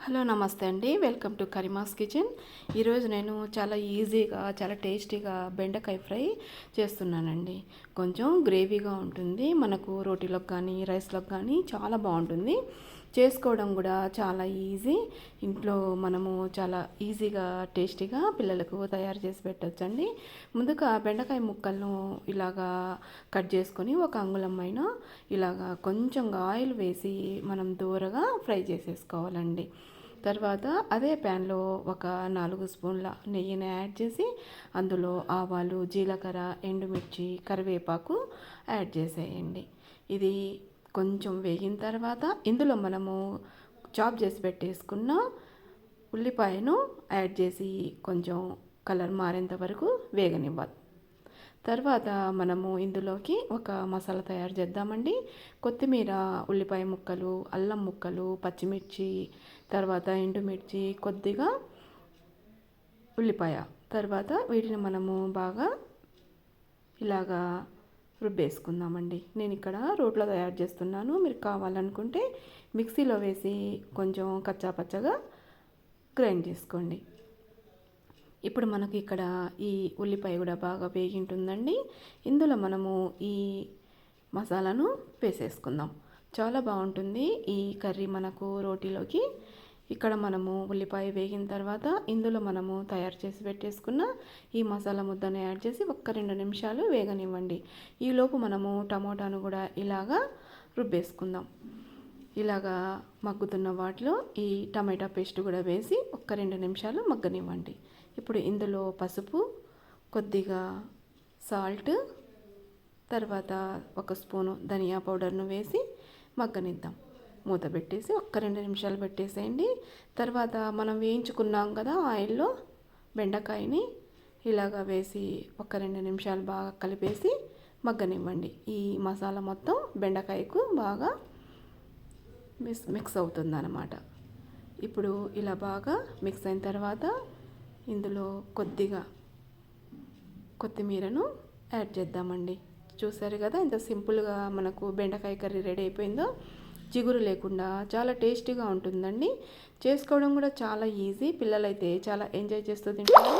Hello నమస్తే అండి. Welcome to Karima's kitchen. ఈరోజు నేను చాలా ఈజీగా చాలా టేస్టీగా బెండకాయ ఫ్రై చేస్తున్నానండి. కొంచెం గ్రేవీగా ఉంటుంది. మనకు రోటీలకు కానీ రైస్లకు కానీ చాలా బాగుంటుంది. చేసుకోవడం కూడా చాలా ఈజీ. ఇంట్లో మనము చాలా ఈజీగా టేస్టీగా పిల్లలకు తయారు చేసి పెట్టొచ్చండి. ముందుగా బెండకాయ ముక్కలను ఇలాగా కట్ చేసుకొని ఒక అంగుళం అయినా ఇలాగా కొంచెంగా ఆయిల్ వేసి మనం దూరగా ఫ్రై చేసేసుకోవాలండి. తర్వాత అదే ప్యాన్లో ఒక నాలుగు స్పూన్ల నెయ్యిని యాడ్ చేసి అందులో ఆవాలు జీలకర్ర ఎండుమిర్చి కరివేపాకు యాడ్ చేసేయండి. ఇది కొంచెం వేగిన తర్వాత ఇందులో మనము చాప్ చేసి పెట్టేసుకున్న ఉల్లిపాయను యాడ్ చేసి కొంచెం కలర్ మారేంత వరకు వేగనివ్వాలి. తర్వాత మనము ఇందులోకి ఒక మసాలా తయారు చేద్దామండి. కొత్తిమీర ఉల్లిపాయ ముక్కలు అల్లం ముక్కలు పచ్చిమిర్చి తర్వాత ఎండుమిర్చి కొద్దిగా ఉల్లిపాయ. తర్వాత వీటిని మనము బాగా ఇలాగా రుబ్బేసుకుందామండి నేను ఇక్కడ రోట్లో తయారు చేస్తున్నాను. మీరు కావాలనుకుంటే మిక్సీలో వేసి కొంచెం కచ్చాపచ్చగా గ్రైండ్ చేసుకోండి. ఇప్పుడు మనకి ఇక్కడ ఈ ఉల్లిపాయ కూడా బాగా వేగింటుందండి. ఇందులో మనము ఈ మసాలాను వేసేసుకుందాం. చాలా బాగుంటుంది ఈ కర్రీ మనకు రోటీలోకి. ఇక్కడ మనము ఉల్లిపాయ వేగిన తర్వాత ఇందులో మనము తయారు చేసి పెట్టేసుకున్న ఈ మసాలా ముద్దను యాడ్ చేసి ఒక్క రెండు నిమిషాలు వేగనివ్వండి. ఈలోపు మనము టమోటాను కూడా ఇలాగా రుబ్బేసుకుందాం. ఇలాగా మగ్గుతున్న వాటిలో ఈ టమాటా పేస్ట్ కూడా వేసి ఒక్క రెండు నిమిషాలు మగ్గనివ్వండి. ఇప్పుడు ఇందులో పసుపు కొద్దిగా సాల్ట్ తర్వాత ఒక స్పూను ధనియా పౌడర్ను వేసి మగ్గనిద్దాం. మూత పెట్టేసి ఒక్క రెండు నిమిషాలు పెట్టేసేయండి. తర్వాత మనం వేయించుకున్నాం కదా ఆయిల్లో బెండకాయని ఇలాగా వేసి ఒక రెండు నిమిషాలు బాగా కలిపేసి మగ్గనివ్వండి. ఈ మసాలా మొత్తం బెండకాయకు బాగా మిక్స్ మిక్స్ అవుతుందన్నమాట. ఇప్పుడు ఇలా బాగా మిక్స్ అయిన తర్వాత ఇందులో కొద్దిగా కొత్తిమీరను యాడ్ చేద్దామండి. చూసారు కదా ఇంత సింపుల్గా మనకు బెండకాయ కర్రీ రెడీ అయిపోయిందో? జిగురు లేకుండా చాలా టేస్టీగా ఉంటుందండి. చేసుకోవడం కూడా చాలా ఈజీ. పిల్లలైతే చాలా ఎంజాయ్ చేస్తూ తింటారు.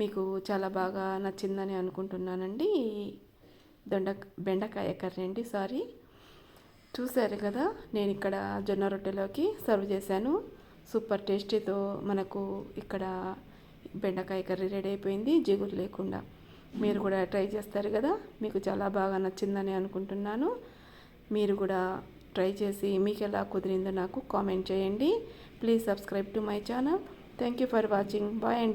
మీకు చాలా బాగా నచ్చిందని అనుకుంటున్నానండి. దొండ బెండకాయ కర్రీ అండి సారీ. చూసారు కదా నేను ఇక్కడ జొన్న రొట్టెలోకి సర్వ్ చేశాను. సూపర్ టేస్టీతో మనకు ఇక్కడ బెండకాయ కర్రీ రెడీ అయిపోయింది జిగురు లేకుండా. మీరు కూడా ట్రై చేస్తారు కదా మీకు చాలా బాగా నచ్చిందని అనుకుంటున్నాను. మీరు కూడా ట్రై చేసి మీకు ఎలా కుదిరిందో నాకు కామెంట్ చేయండి. Please subscribe to my channel thank you for watching bye and